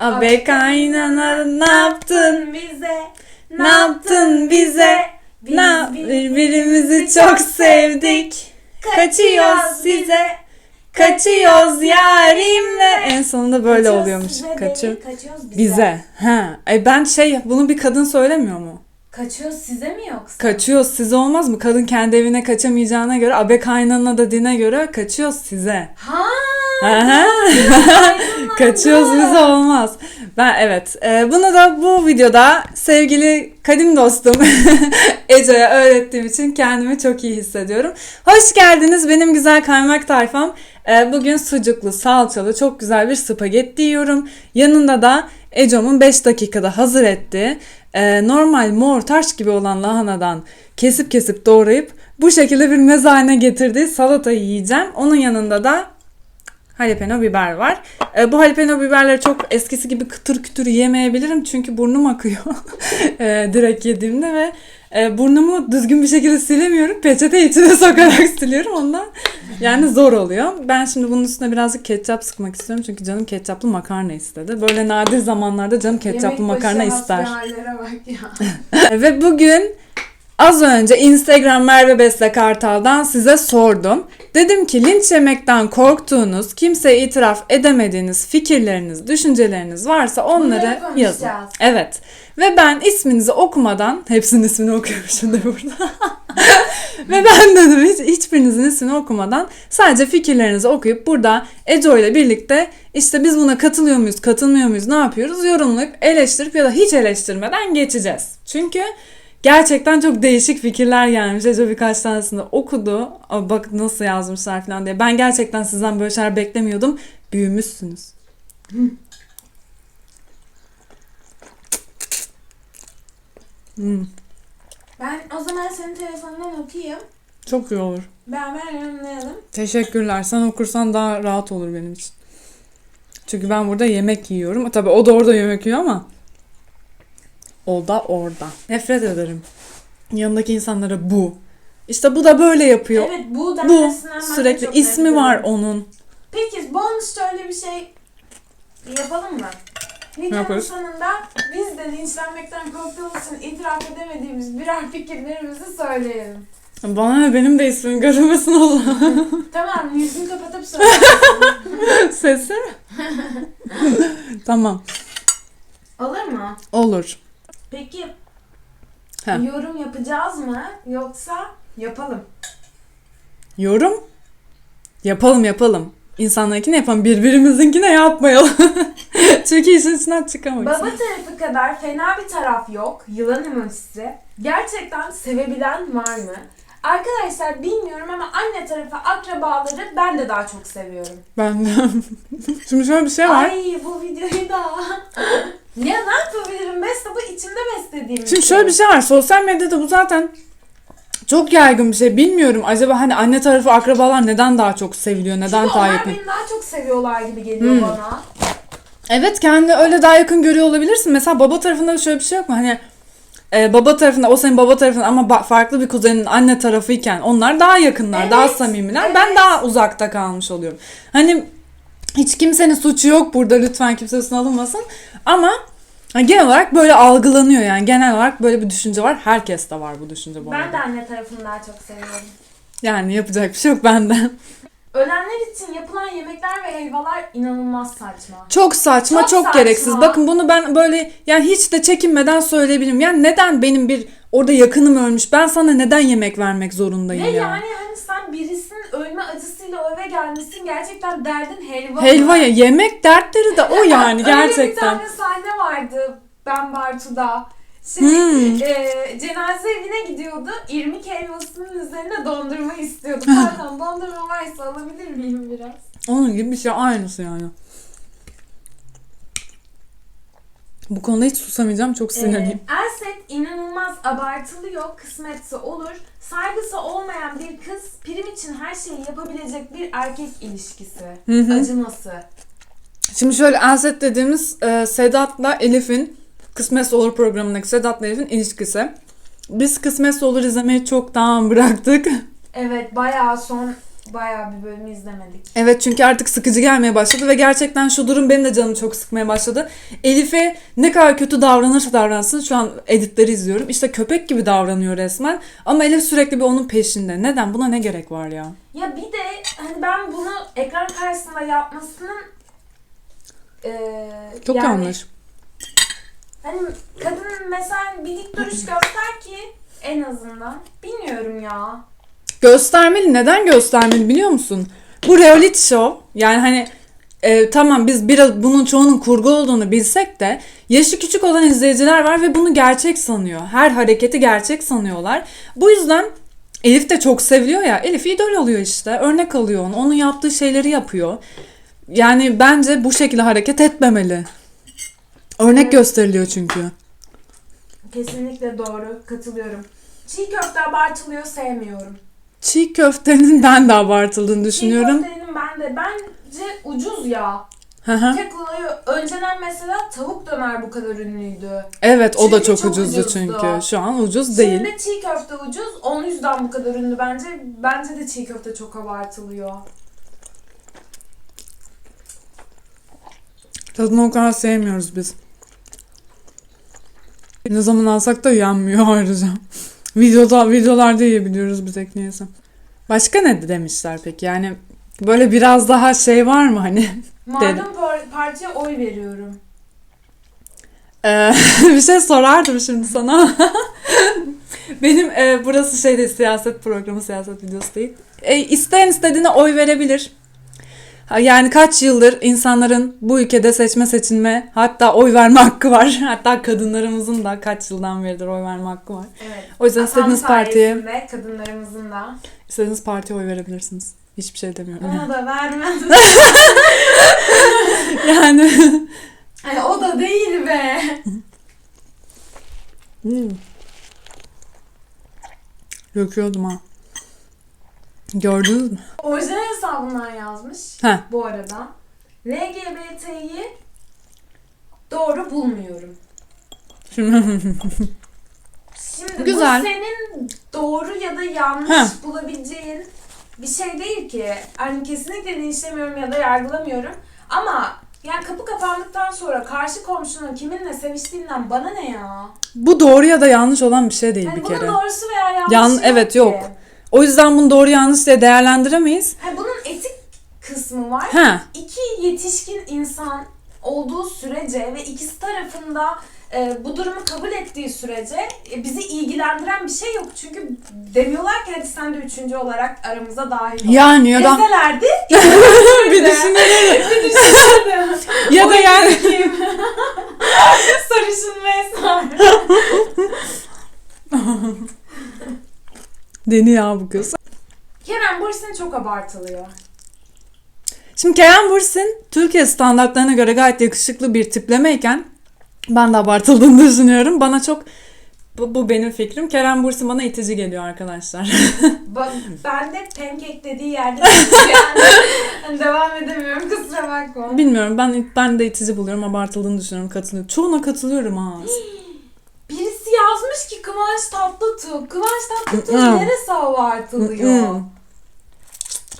Abe kaynana ne yaptın? bize? Ne yaptın bize? Biz birbirimizi çok sevdik. Kaçıyoruz size. Kaçıyoruz yarimle. En sonunda böyle Kaçıyoruz oluyormuş. size değil, kaçıyoruz bize. Bize. Ha. E ben şey bunu bir kadın söylemiyor mu? Kaçıyoruz size mi yoksa? Kaçıyoruz size olmaz mı? Kadın kendi evine kaçamayacağına göre abe kaynana da dine göre kaçıyoruz size. Ha. Aha. Kaçıyoruz bize olmaz. Ben evet. e, bunu da bu videoda sevgili kadim dostum Ece'ye öğrettiğim için kendimi çok iyi hissediyorum. Hoş geldiniz benim güzel kaymak tayfam. E, bugün sucuklu, salçalı çok güzel bir spagetti yiyorum. Yanında da Ecom'un 5 dakikada hazır ettiği e, normal mor taş gibi olan lahanadan kesip kesip doğrayıp bu şekilde bir meze haline getirdiği salatayı yiyeceğim. Onun yanında da Jalapeno biber var. E, bu jalapeno biberleri çok eskisi gibi kıtır kütür yemeyebilirim çünkü burnum akıyor e, direkt yediğimde ve e, burnumu düzgün bir şekilde silemiyorum. Peçete içine sokarak siliyorum ondan. Yani zor oluyor. Ben şimdi bunun üstüne birazcık ketçap sıkmak istiyorum çünkü canım ketçaplı makarna istedi. Böyle nadir zamanlarda canım ketçaplı makarna ister. bak ya. Ve bugün az önce Instagram Merve Besle Kartal'dan size sordum. Dedim ki linç yemekten korktuğunuz, kimseye itiraf edemediğiniz fikirleriniz, düşünceleriniz varsa onları Bunları yazın. Evet. Ve ben isminizi okumadan, hepsinin ismini okuyormuşum da burada. Ve ben dedim hiç, hiçbirinizin ismini okumadan sadece fikirlerinizi okuyup burada Eco ile birlikte işte biz buna katılıyor muyuz, katılmıyor muyuz, ne yapıyoruz yorumlayıp eleştirip ya da hiç eleştirmeden geçeceğiz. Çünkü gerçekten çok değişik fikirler gelmiş. Ece birkaç tanesini okudu. Bak nasıl yazmışlar falan diye. Ben gerçekten sizden böyle şeyler beklemiyordum. Büyümüşsünüz. Hmm, Ben o zaman senin telefonundan okuyayım. çok iyi olur. Beraber yorumlayalım. Teşekkürler. Sen okursan daha rahat olur benim için. Çünkü ben burada yemek yiyorum. Tabii o da orada yemek yiyor ama o da orada. Nefret ederim. Yanındaki insanlara bu. İşte bu da böyle yapıyor. Evet bu bu denmesinden ben de sürekli çok ismi nefret var onun. Peki bonus şöyle bir şey yapalım mı? Videonun yaparız? sonunda biz de linçlenmekten korktuğumuz için itiraf edemediğimiz birer fikirlerimizi söyleyelim. Bana ne benim de ismim görünmesin Allah. tamam yüzünü kapatıp söyle. Sesi. tamam. Olur mu? Olur. Peki He. yorum yapacağız mı yoksa yapalım? Yorum. Yapalım yapalım. İnsanlarınkine yapalım. Birbirimizinkine yapmayalım. Çünkü işin içinden çıkamayız. Baba tarafı kadar fena bir taraf yok. Yılan emojisi. Gerçekten sevebilen var mı? Arkadaşlar bilmiyorum ama anne tarafı akrabaları ben de daha çok seviyorum. Ben de. Şimdi şöyle bir şey var. Ay bu videoyu da. ya ne yapabilirim? Beste bu içimde beslediğim Şimdi şöyle bir şey var. Sosyal medyada bu zaten çok yaygın bir şey. Bilmiyorum acaba hani anne tarafı akrabalar neden daha çok seviliyor? Neden Çünkü daha onlar yakın? beni daha çok seviyorlar gibi geliyor Hmm. bana. Evet kendini öyle daha yakın görüyor olabilirsin. Mesela baba tarafında şöyle bir şey yok mu? Hani e, baba tarafında o senin baba tarafında ama ba- farklı bir kuzenin anne tarafıyken onlar daha yakınlar, Evet, daha samimiler. Ben evet. daha uzakta kalmış oluyorum. Hani hiç kimsenin suçu yok burada lütfen kimse üstüne alınmasın. Ama hani genel olarak böyle algılanıyor yani. Genel olarak böyle bir düşünce var. Herkes de var bu düşünce bu Ben arada. de anne tarafını daha çok seviyorum. Yani yapacak bir şey yok benden. Ölenler için yapılan yemekler ve helvalar inanılmaz saçma. Çok saçma, Çok çok, saçma. gereksiz. Bakın bunu ben böyle yani hiç de çekinmeden söyleyebilirim. Yani neden benim bir orada yakınım ölmüş? Ben sana neden yemek vermek zorundayım Ve ya? yani hani sen birisinin ölme acısıyla o eve gelmişsin gerçekten derdin helva. Helva ya yemek dertleri de o yani Öyle bir gerçekten. tane sahne vardı Ben Bartu'da. Şey, Hmm. e, cenaze evine gidiyordu. İrmik helvasının üzerine dondurma istiyordu. Pardon dondurma varsa alabilir miyim biraz? Onun gibi bir şey aynısı yani. Bu konuda hiç susamayacağım. Çok sinirliyim. Ee, Elset inanılmaz abartılıyor, kısmetse olur. Saygısı olmayan bir kız prim için her şeyi yapabilecek bir erkek ilişkisi. Hı hı. Acıması. Şimdi şöyle Elset dediğimiz e, Sedat'la Elif'in Kısmetse Olur programındaki Sedat'la Elif'in ilişkisi. Biz Kısmetse Olur izlemeyi çoktan bıraktık. Evet bayağı son bayağı bir bölüm izlemedik. Evet çünkü artık sıkıcı gelmeye başladı ve gerçekten şu durum benim de canımı çok sıkmaya başladı. Elif'e ne kadar kötü davranırsa davransın şu an editleri izliyorum. İşte köpek gibi davranıyor resmen ama Elif sürekli bir onun peşinde. Neden? Buna ne gerek var ya? Ya bir de hani ben bunu ekran karşısında yapmasının eee Çok yani, yanlış. Hani kadın mesela bir dik duruş göster ki en azından. Bilmiyorum ya. Göstermeli. Neden göstermeli biliyor musun? Bu reality show. Yani hani e, tamam biz biraz bunun çoğunun kurgu olduğunu bilsek de yaşı küçük olan izleyiciler var ve bunu gerçek sanıyor. Her hareketi gerçek sanıyorlar. Bu yüzden Elif de çok seviliyor ya. Elif idol oluyor işte. Örnek alıyor onu. Onun yaptığı şeyleri yapıyor. Yani bence bu şekilde hareket etmemeli. Örnek Evet. gösteriliyor çünkü. Kesinlikle doğru. Katılıyorum. Çiğ köfte abartılıyor sevmiyorum. Çiğ köftenin ben de abartıldığını düşünüyorum. Çiğ köftenin ben de bence ucuz ya. Hı hı. Tek olayı önceden mesela tavuk döner bu kadar ünlüydü. Evet o da Çünkü çok, çok ucuzdu ucuzdu. çünkü. Şu an ucuz değil. Şimdi çiğ köfte ucuz. Onun yüzden bu kadar ünlü bence. Bence de çiğ köfte çok abartılıyor. Tadını o kadar sevmiyoruz biz. Ne zaman alsak da yanmıyor ayrıca. Videoda, videolarda yiyebiliyoruz biz ekmeğisi. Başka ne demişler peki? Yani böyle biraz daha şey var mı hani? Malum par- partiye oy veriyorum. Ee, bir şey sorardım şimdi sana. Benim e, burası şeyde siyaset programı, siyaset videosu değil. E, isteyen istediğine oy verebilir. Yani kaç yıldır insanların bu ülkede seçme seçilme hatta oy verme hakkı var. Hatta kadınlarımızın da kaç yıldan beridir oy verme hakkı var. Evet. O yüzden istediğiniz partiye, kadınlarımızın da. istediğiniz partiye oy verebilirsiniz. Hiçbir şey demiyorum. Ona da vermez. Yani Ay, o da değil be. Hmm. Döküyordum ha. Gördünüz mü? Orijinal hesabından yazmış. Heh. Bu arada. LGBT'yi doğru bulmuyorum. Şimdi Şimdi Güzel. bu senin doğru ya da yanlış Heh. bulabileceğin bir şey değil ki. Hani kesinlikle linçlemiyorum ya da yargılamıyorum. Ama yani kapı kapandıktan sonra karşı komşunun kiminle seviştiğinden bana ne ya? bu doğru ya da yanlış olan bir şey değil Hani bir bunun kere. doğrusu veya yanlışı Yan- yok evet, ki. yok. O yüzden bunu doğru yanlış diye değerlendiremeyiz. Hani bunun etik kısmı var. Ha, İki yetişkin insan olduğu sürece ve ikisi tarafında e, bu durumu kabul ettiği sürece e, bizi ilgilendiren bir şey yok. Çünkü demiyorlar ki hadi sen de üçüncü olarak aramıza dahil ol. yani ya da Deselerdi bir düşünelim. bir düşünürdüm. ya da yani? Sarışın Veysel. Deni ya bu kız. Kerem Bursin çok abartılıyor. Şimdi Kerem Bürsin Türkiye standartlarına göre gayet yakışıklı bir tiplemeyken ben de abartıldığını düşünüyorum. Bana çok bu, bu benim fikrim. Kerem Bürsin bana itici geliyor arkadaşlar. Ben de pancake dediği yerde yani devam edemiyorum kusura bakma. Bilmiyorum ben ben de itici buluyorum. Abartıldığını düşünüyorum. Katılıyorum. Çoğuna katılıyorum ha. Yazmış ki Kıvanç Tatlıtuğ. Kıvanç Tatlıtuğ neresi abartılıyor?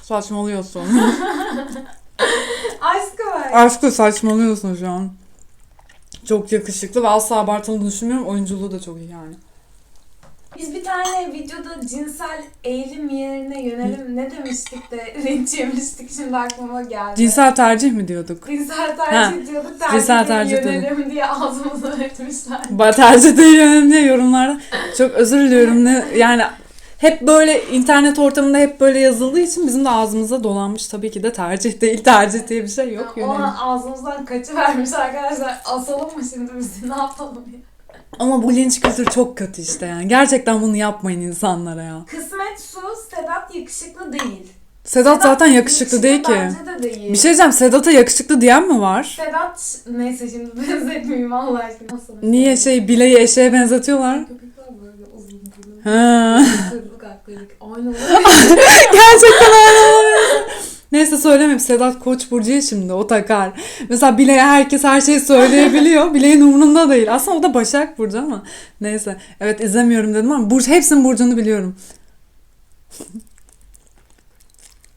Saçmalıyorsun. Aşkı var. Aşkı saçmalıyorsun şu an. Çok yakışıklı ve asla abartıldığını düşünmüyorum. Oyunculuğu da çok iyi yani. Biz bir tane videoda cinsel eğilim yerine yönelim ne demiştik de linç yemiştik şimdi aklıma geldi. Cinsel tercih mi diyorduk? Cinsel Ha, tercih diyorduk tercih cinsel tercih yönelim diye ağzımıza etmişler. Ba- tercih değil önemli diye yorumlarda. Çok özür diliyorum. Ne, yani hep böyle internet ortamında hep böyle yazıldığı için bizim de ağzımıza dolanmış. Tabii ki de tercih değil. Tercih diye bir şey yok. o Yönelim. an ağzımızdan kaçıvermiş arkadaşlar. Asalım mı şimdi biz ne yapalım ya? Ama bu linç kültürü çok kötü işte yani. Gerçekten bunu yapmayın insanlara ya. Kısmet Su Sedat yakışıklı değil. Sedat zaten yakışıklı değil ki. Bence de değil. Bir şey diyeceğim. Sedat'a yakışıklı diyen mi var? Sedat neyse şimdi benzetmeyeyim Allah aşkına. Nasıl? Niye şey bileği eşeğe benzetiyorlar? Köpekler böyle uzun burun. Ha. Aklılık. Aynı Gerçekten oluyor. Neyse söylemeyeyim. Sedat Koç burcuya şimdi o takar. Mesela bileğe herkes her şeyi söyleyebiliyor. Bileğin umurunda değil. Aslında o da Başak Burcu ama neyse. Evet izlemiyorum dedim ama burç, hepsinin burcunu biliyorum.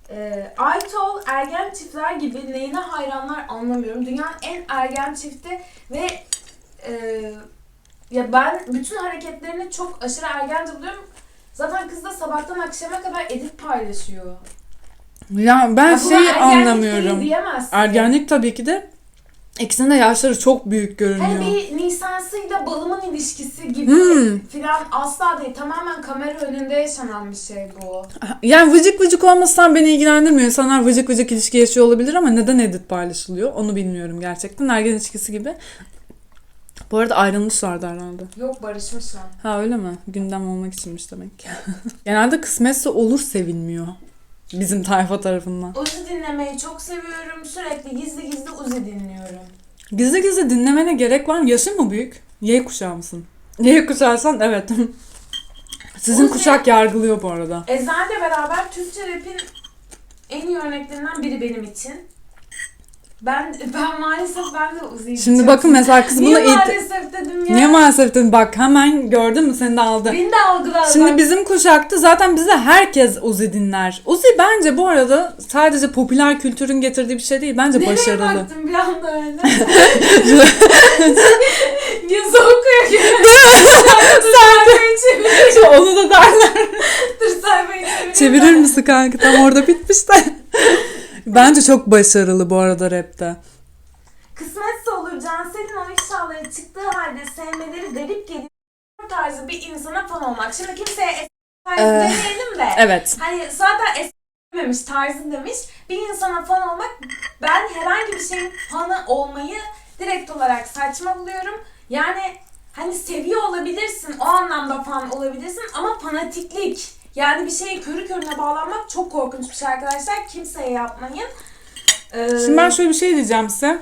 Ee, Aytol ergen çiftler gibi neyine hayranlar anlamıyorum. Dünyanın en ergen çifti ve e, ya ben bütün hareketlerini çok aşırı ergence buluyorum. Zaten kız da sabahtan akşama kadar edit paylaşıyor. Ya ben Ya şeyi anlamıyorum. Ergenlik tabii ki de ikisinin de yaşları çok büyük görünüyor. Hani bir Nisan'sıyla balımın ilişkisi gibi Hmm. filan asla değil. Tamamen kamera önünde yaşanan bir şey bu. Yani vıcık vıcık olmasından beni ilgilendirmiyor. İnsanlar vıcık vıcık ilişki yaşıyor olabilir ama neden edit paylaşılıyor onu bilmiyorum gerçekten. Ergen ilişkisi gibi. Bu arada ayrılmışlardı herhalde. Yok barışmışlar. Ha öyle mi? Gündem olmak içinmiş demek ki. Genelde kısmetse olur sevinmiyor. Bizim tayfa tarafından. Uzi dinlemeyi çok seviyorum. Sürekli gizli gizli Uzi dinliyorum. Gizli gizli dinlemene gerek var mı? Yaşın mı büyük? Y kuşağı mısın? Y kuşağıysan evet. Sizin Uzi- kuşak yargılıyor bu arada. Ezel'le beraber Türkçe rap'in en iyi örneklerinden biri benim için. Ben ben maalesef ben de Uzi'yi Şimdi bakın mesela kız Niye bunu it- maalesef dedim ya? Niye maalesef dedim bak hemen gördün mü seni de aldı. Beni de algılar. Şimdi bak. bizim kuşakta zaten bize herkes Uzi dinler. Uzi bence bu arada sadece popüler kültürün getirdiği bir şey değil. Bence Nereye başarılı. baktın bir anda öyle? Okuyor gibi. Dur sayfayı çevir. Onu da derler. Dur sayfayı çevir. Çevirir misin kanka? Tam orada bitmiş de. Bence çok başarılı bu arada rapte. Kısmetse olur Cansel'in o inşaları çıktığı halde sevmeleri garip geliyor. Tarzı bir insana fan olmak. Şimdi kimseye es tarzı Ee, demeyelim de. Evet. Hani zaten es dememiş tarzı demiş. Bir insana fan olmak ben herhangi bir şeyin fanı olmayı direkt olarak saçma buluyorum. Yani hani seviyor olabilirsin o anlamda fan olabilirsin ama fanatiklik yani bir şeye körü körüne bağlanmak çok korkunç bir şey arkadaşlar. Kimseye yapmayın. Ee, Şimdi ben şöyle bir şey diyeceğim size.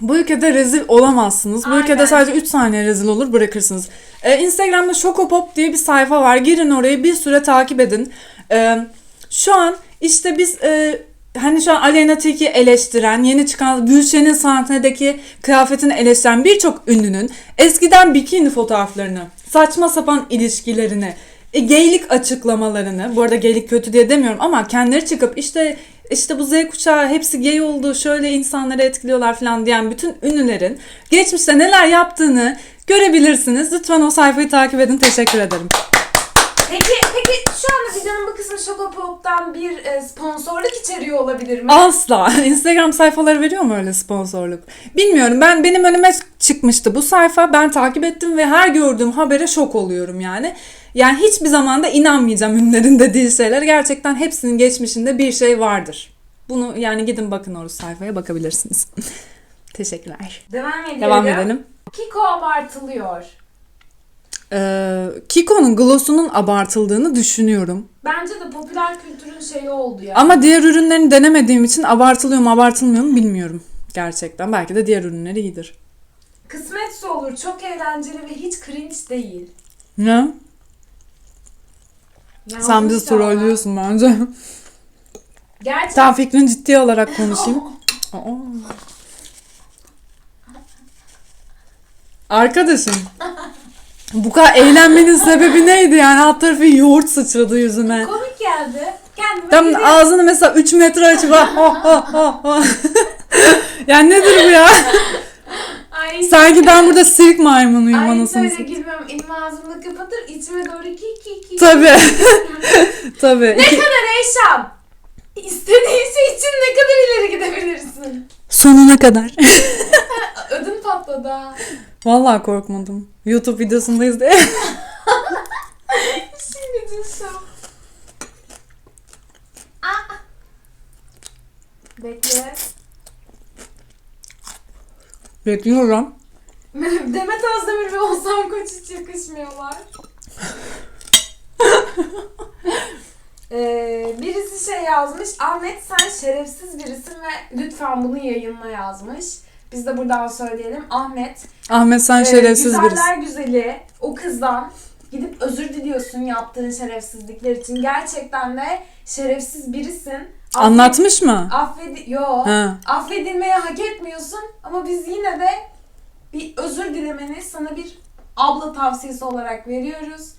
Bu ülkede rezil olamazsınız. Bu Aynen. ülkede sadece 3 saniye rezil olur bırakırsınız. Ee, Instagram'da Şokopop diye bir sayfa var. Girin oraya bir süre takip edin. Ee, şu an işte biz e, hani şu an Aleyna Tilki eleştiren, yeni çıkan Gülşen'in sahnedeki kıyafetini eleştiren birçok ünlünün eskiden bikini fotoğraflarını, saçma sapan ilişkilerini, e, geylik açıklamalarını, bu arada geylik kötü diye demiyorum ama kendileri çıkıp işte işte bu Z kuşağı hepsi gay oldu, şöyle insanları etkiliyorlar falan diyen bütün ünlülerin geçmişte neler yaptığını görebilirsiniz. Lütfen o sayfayı takip edin. Teşekkür ederim. Peki, peki şu anda videonun bu kısmı Şokopop'tan bir e, sponsorluk içeriyor olabilir mi? Asla. Instagram sayfaları veriyor mu öyle sponsorluk? Bilmiyorum. Ben benim önüme çıkmıştı bu sayfa. Ben takip ettim ve her gördüğüm habere şok oluyorum yani. Yani hiçbir zaman da inanmayacağım ünlülerin dediği şeyler. Gerçekten hepsinin geçmişinde bir şey vardır. Bunu yani gidin bakın o sayfaya bakabilirsiniz. Teşekkürler. Devam ediyorum. Devam edelim. Kiko abartılıyor. Ee, Kiko'nun glossunun abartıldığını düşünüyorum. Bence de popüler kültürün şeyi oldu ya. Ama diğer ürünlerini denemediğim için abartılıyor mu abartılmıyor mu bilmiyorum. Gerçekten. Belki de diğer ürünleri iyidir. Kısmetse olur. Çok eğlenceli ve hiç cringe değil. Ne? Sen bizi trollüyorsun bence. Gerçekten. Tamam fikrini ciddi olarak konuşayım. Aa. Arkadaşım. Bu kadar eğlenmenin sebebi neydi yani? Alt tarafı yoğurt sıçradı yüzüme. Komik geldi. Kendime Tam gülüyorum. ağzını mesela 3 metre açıp ha ha ha ha. yani nedir bu ya? Ay, Sanki ben burada sirk maymunuyum Ay anasını satayım. gülmem. Elim ağzımı kapatır. içime doğru ki ki ki. Tabii. Tabii. Ne kadar Eşan? İstediğin şey için ne kadar ileri gidebilirsin? Sonuna kadar. Ödüm patladı. ha. Vallahi korkmadım. YouTube videosundayız diye. Şimdi düşüyorum. Aa. Bekle. Bekliyorum. Demet Özdemir ve Oğuzhan Koç hiç yakışmıyorlar. Ee, birisi şey yazmış. Ahmet sen şerefsiz birisin ve lütfen bunu yayınla yazmış. Biz de buradan söyleyelim. Ahmet Ahmet sen e, şerefsiz birisin. güzeller güzeli o kızdan gidip özür diliyorsun yaptığın şerefsizlikler için. Gerçekten de şerefsiz birisin. Anlatmış mı? Affedi yo. Ha. Affedilmeyi hak etmiyorsun ama biz yine de bir özür dilemeni sana bir abla tavsiyesi olarak veriyoruz.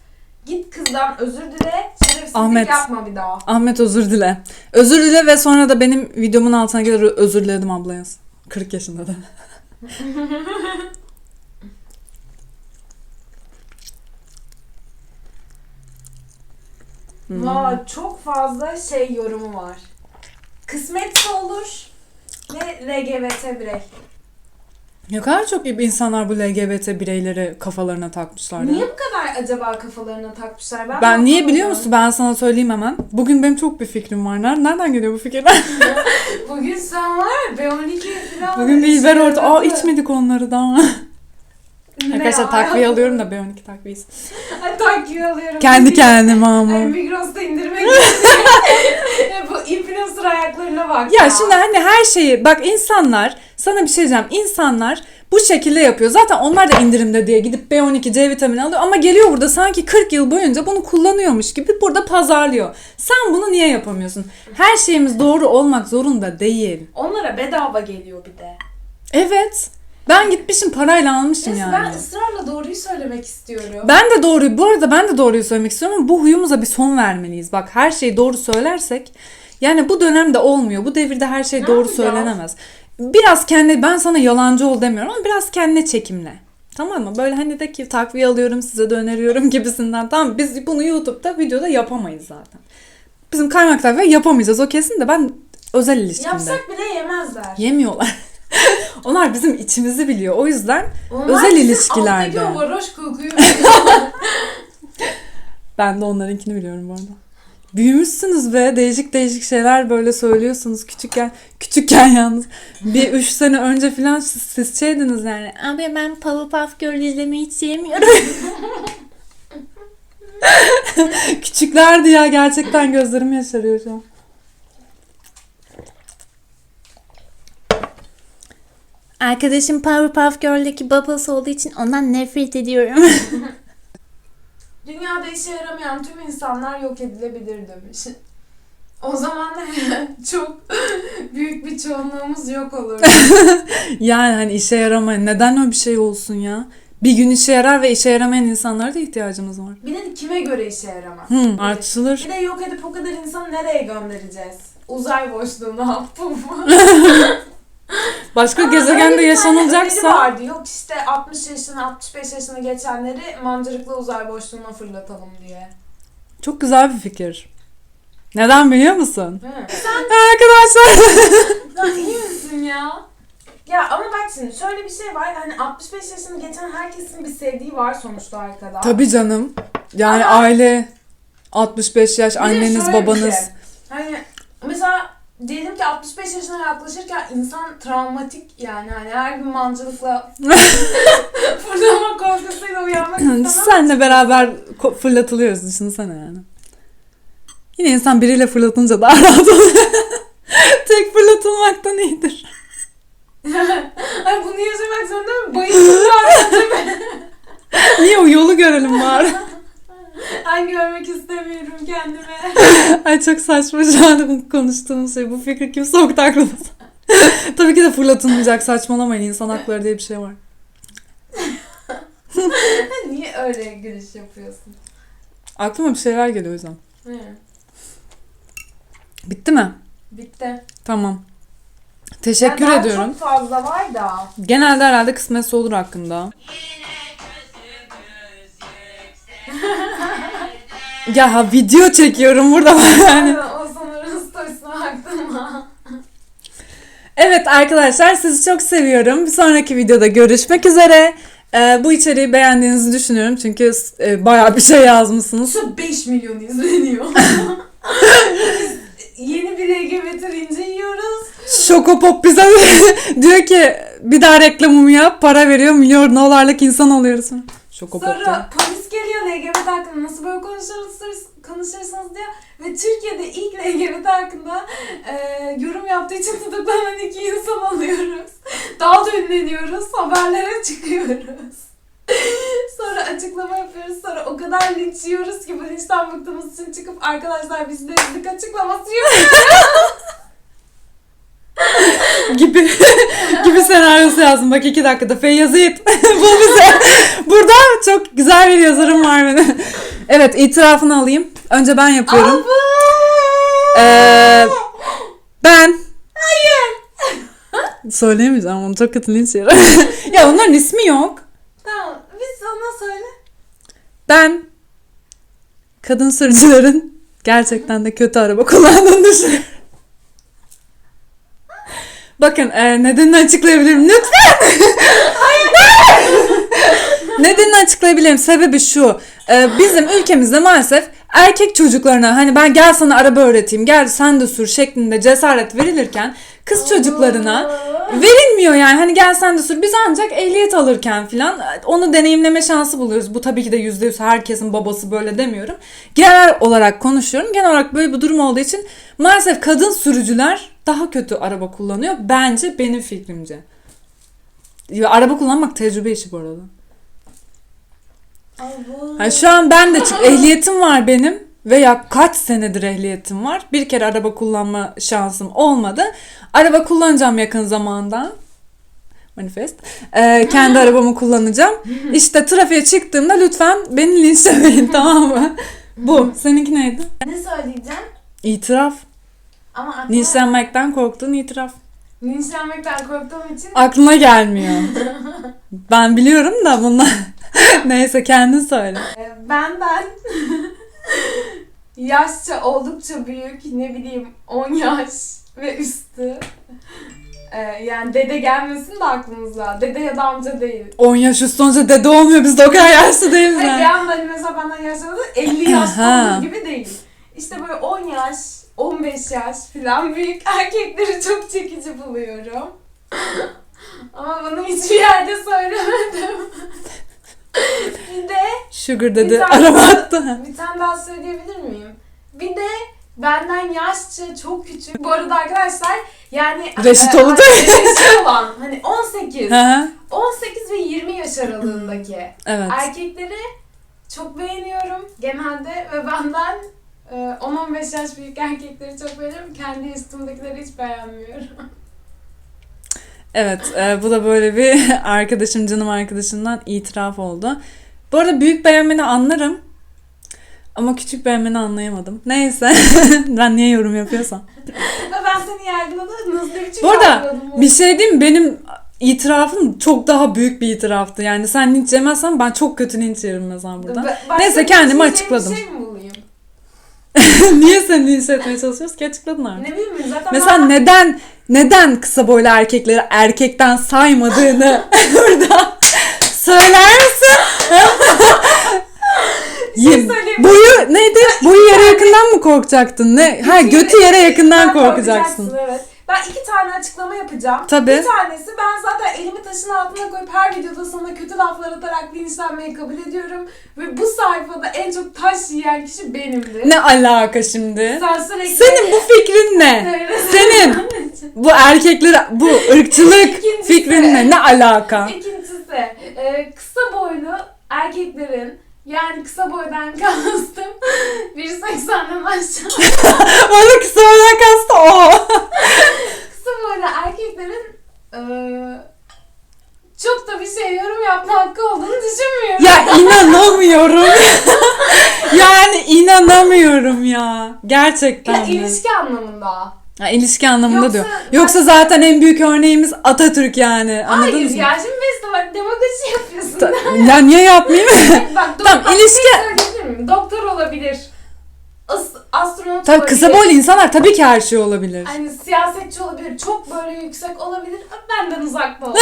Git kızdan özür dile. Şerefsizlik Ahmet. yapma bir daha. Ahmet özür dile. Özür dile ve sonra da benim videomun altına gelir özür diledim abla yaz. 40 yaşında da. Hmm. Valla çok fazla şey yorumu var. Kısmetse olur ve LGBT birey. Ne kadar çok insanlar bu LGBT bireyleri kafalarına takmışlar. Niye bu kadar acaba kafalarına takmışlar? Ben, Ben niye biliyor musun? Ben sana söyleyeyim hemen. Bugün benim çok bir fikrim var. Ner- Nereden geliyor bu fikirler? Bugün sen var ya B12 falan. Bugün işe orta. Aa içmedik onları daha. Ne Arkadaşlar ya? takviye alıyorum da B12 takviyesi. Ay takviye alıyorum. Kendi kendime Ay ama. Migros'ta indirmek influencer ayaklarına bak Ya şimdi hani her şeyi bak insanlar sana bir şey diyeceğim. İnsanlar bu şekilde yapıyor. Zaten onlar da indirimde diye gidip B12 C vitamini alıyor ama geliyor burada sanki 40 yıl boyunca bunu kullanıyormuş gibi burada pazarlıyor. Sen bunu niye yapamıyorsun? Her şeyimiz doğru olmak zorunda değil. Onlara bedava geliyor bir de. Evet. Ben gitmişim parayla almışım Neyse yani. ben ısrarla doğruyu söylemek istiyorum. Ben de doğruyu, bu arada ben de doğruyu söylemek istiyorum ama bu huyumuza bir son vermeliyiz. Bak her şeyi doğru söylersek, yani bu dönemde olmuyor. Bu devirde her şey Ne doğru yapacağız? söylenemez. Biraz kendi, ben sana yalancı ol demiyorum ama biraz kendine çekimle. Tamam mı? Böyle hani de ki takviye alıyorum size de öneriyorum gibisinden. Tamam biz bunu YouTube'da videoda yapamayız zaten. Bizim kaymak takviye yapamayacağız o kesin de ben özel ilişkimde. Yapsak bile yemezler. Yemiyorlar. Onlar bizim içimizi biliyor. O yüzden Onlar özel ilişkilerde. Alttaki o varoş kokuyu Ben de onlarınkini biliyorum bu arada. Büyümüşsünüz ve değişik değişik şeyler böyle söylüyorsunuz küçükken. Küçükken yalnız. Bir üç sene önce falan siz, siz şeydiniz yani. Abi ben Powerpuff Girl izlemeyi hiç sevmiyorum. Küçüklerdi ya gerçekten gözlerim yaşarıyor şu an. Arkadaşım Powerpuff Girl'deki babası olduğu için ondan nefret ediyorum. Dünyada işe yaramayan tüm insanlar yok edilebilir demiş. O zaman çok büyük bir çoğunluğumuz yok olur. Yani hani işe yaramayan neden öyle bir şey olsun ya? Bir gün işe yarar ve işe yaramayan insanlara da ihtiyacımız var. Bir de kime göre işe yaramaz? Hı, tartışılır. Bir de yok edip o kadar insanı nereye göndereceğiz? Uzay boşluğuna attım mı? Başka Ama gezegende öyle bir tane öneri yaşanılacaksa vardı. Yok işte 60 yaşını 65 yaşını geçenleri mancırıklı uzay boşluğuna fırlatalım diye. çok güzel bir fikir. Neden biliyor musun? Hı. Arkadaşlar. Sen iyi misin ya? Ya ama bak şimdi şöyle bir şey var. Hani 65 yaşını geçen herkesin bir sevdiği var sonuçta arkada. Tabii canım. Yani Ama- aile 65 yaş Bir de anneniz şöyle bir babanız. şey. Hani mesela diyelim ki 65 yaşına yaklaşırken insan travmatik yani hani her gün mancılıkla fırlama korkusuyla uyanmak istemez. Senle beraber fırlatılıyoruz düşünsene yani. Yine insan biriyle fırlatınca daha rahat oluyor. Tek fırlatılmaktan iyidir. Ay bunu yaşamak zorunda mı? Mi? Niye o yolu görelim bari. Ay görmek istemiyorum kendime. Ay çok saçma şu anda bu konuştuğumuz şey. Bu fikri kim soktu aklınıza? Tabii ki de fırlatılmayacak. Saçmalamayın. İnsan hakları diye bir şey var. Niye öyle gülüş yapıyorsun? Aklıma bir şeyler geliyor o yüzden. Hı. Bitti mi? Bitti. Tamam. Teşekkür Ya daha ediyorum. Çok fazla var da. Genelde herhalde kısmetse olur hakkında. Ya video çekiyorum burada yani. o sanırım storiesine baktım ha. Evet arkadaşlar sizi çok seviyorum. Bir sonraki videoda görüşmek üzere. Ee, bu içeriği beğendiğinizi düşünüyorum çünkü e, bayağı bir şey yazmışsınız. Şu 5 milyon izleniyor. Yeni bir LGBT ince yiyoruz. Şokopop bize diyor ki bir daha reklamımı yap para veriyor milyon dolarlık insan oluyoruz. Sonra polis geliyor LGBT hakkında nasıl böyle konuşursunuz, konuşursunuz diyor. Ve Türkiye'de ilk LGBT hakkında e, yorum yaptığı için tutuklanan iki insan alıyoruz. Daha da ünleniyoruz. Haberlere çıkıyoruz. Sonra açıklama yapıyoruz. Sonra o kadar linç yiyoruz ki bu linçten bıktığımız için çıkıp arkadaşlar biz de açıklaması yapıyoruz. gibi senaryosu yazdım. Bak iki dakikada Feyyaz Yiğit. Bu bize. Burada çok güzel bir yazarım var benim. Evet itirafını alayım. Önce ben yapıyorum. Ee, ben Hayır. söyleyemeyeceğim onu çok kötü linç yerim. ya onların ismi yok. Tamam. Biz sana söyle. Ben kadın sürücülerin gerçekten de kötü araba kullandığını düşünüyorum. Bakın e, nedenini açıklayabilirim lütfen. nedenini açıklayabilirim. Sebebi şu. e, bizim ülkemizde maalesef erkek çocuklarına hani ben gel sana araba öğreteyim gel sen de sür şeklinde cesaret verilirken kız çocuklarına verilmiyor yani hani gel sen de sür biz ancak ehliyet alırken filan onu deneyimleme şansı buluyoruz. Bu tabii ki de yüzde yüz herkesin babası böyle demiyorum. Genel olarak konuşuyorum. Genel olarak böyle bir durum olduğu için maalesef kadın sürücüler daha kötü araba kullanıyor. Bence benim fikrimce. Ya, araba kullanmak tecrübe işi bu arada. Yani şu an ben de çık ehliyetim var benim ve ya kaç senedir ehliyetim var. Bir kere araba kullanma şansım olmadı. Araba kullanacağım yakın zamanda. Manifest. Ee, kendi arabamı kullanacağım. İşte trafiğe çıktığımda lütfen beni linçlemeyin tamam mı? Bu. Seninki neydi? Ne söyleyeceğim? İtiraf. Ama aklıma... Linçlenmekten korktuğun itiraf. Linçlenmekten korktuğum için Aklına gelmiyor. Ben biliyorum da bunlar. Neyse kendin söyle. e, benden yaşça oldukça büyük ne bileyim 10 yaş ve üstü e, yani dede gelmesin de aklınıza. Dede ya da amca değil. 10 yaş üstü olunca dede olmuyor. Biz de o kadar yaşlı değiliz bir yani. hani mesela benden yaşlı 50 yaş gibi değil. İşte böyle 10 yaş, 15 yaş falan büyük erkekleri çok çekici buluyorum. Ama bunu hiçbir yerde söylemedim. bir de Sugar dedi araba attı. bir tane daha söyleyebilir miyim? Bir de benden yaşça çok küçük. Bu arada arkadaşlar yani Reşit e, olacak. hani reşit olan hani 18 Hı hı. 18 ve 20 yaş aralığındaki evet. erkekleri çok beğeniyorum genelde ve benden e, 10-15 yaş büyük erkekleri çok beğeniyorum. Kendi üstümdekileri hiç beğenmiyorum. Evet, e, bu da böyle bir arkadaşım, canım arkadaşımdan itiraf oldu. Bu arada büyük beğenmeni anlarım. Ama küçük beğenmeni anlayamadım. Neyse. ben niye yorum yapıyorsam. ben seni yargıladım. Nasıl bir biçim Bu arada yargıladım Bir şey diyeyim mi? Benim itirafım çok daha büyük bir itiraftı. Yani sen linç yemezsen ben çok kötü linç yerim mesela burada. Başka Neyse, kendimi şey- açıkladım. Bir şey mi bulayım? niye seni linç etmeye çalışıyoruz ki? Açıkladın artık. Ne bileyim zaten Mesela ben- neden neden kısa boylu erkekleri erkekten saymadığını burada söyler misin? Şey. Boyu neydi? Boyu yere yakından mı korkacaktın? Ne? Ha Götü yere yakından korkacaksın. Evet. Ben iki tane açıklama yapacağım. Tabii. Bir tanesi ben zaten elimi taşın altına koyup her videoda sana kötü laflar atarak linçlenmeyi kabul ediyorum. Ve bu sayfada en çok taş yiyen kişi benimdir. Ne alaka şimdi? Sen sürekli... Senin bu fikrin ne? Senin bu erkekler bu ırkçılık İkincisi- fikrin ne? Ne alaka? İkincisi e, kısa boylu erkeklerin yani kısa boydan kastım 1.80'den aşağı Bana kısa boydan kastı o. kısa boylu erkeklerin e, çok da bir şey yorum yapma hakkı olduğunu düşünmüyorum. Ya inanamıyorum. yani inanamıyorum ya. Gerçekten Ya mi? ilişki anlamında. Ha, ilişki anlamında Yoksa- diyor. Yoksa zaten en büyük örneğimiz Atatürk yani. Anladınız Hayır mı? ya şimdi Beste bak demagoji yapıyorsun. Ta- ya niye yapmayayım? bak Tamam, ilişki- şey miyim? Doktor olabilir. As- astronot Tabii olabilir. kısa boylu insanlar tabii ki her şey olabilir. Hani siyasetçi olabilir. Çok böyle yüksek olabilir. Benden uzakta ol.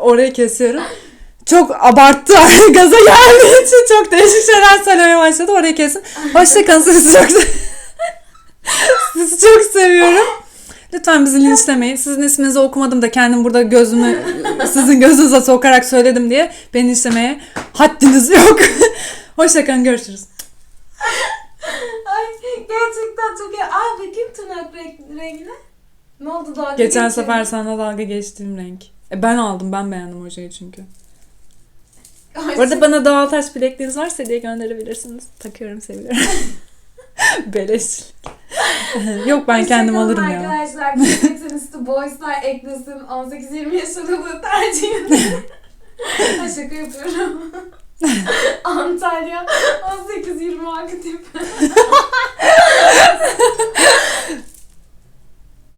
Orayı kesiyorum. Çok abarttı. Gaza geldiği için çok değişik şeyler söylemeye başladı. Orayı kesin. Hoşçakalın. Sizi çok Sizi çok seviyorum. Lütfen bizi linçlemeyin. Sizin isminizi okumadım da kendim burada gözümü sizin gözünüze sokarak söyledim diye beni linçlemeye haddiniz yok. Hoşçakalın. Görüşürüz. Ay gerçekten çok iyi. Aa bakayım tırnak rengine. Ne oldu daha? Geçen sefer sana dalga geçtiğim renk. E ben aldım. Ben beğendim hocayı çünkü. Bu arada bana doğal taş bilekliğiniz varsa diye gönderebilirsiniz. Takıyorum seviyorum. Beleş. Yok ben kendim alırım ya. Arkadaşlar üstü boyslar eklesin 18-20 yaş aralığı tercih edin. Ha, Şaka yapıyorum. Antalya 18-20 aktif.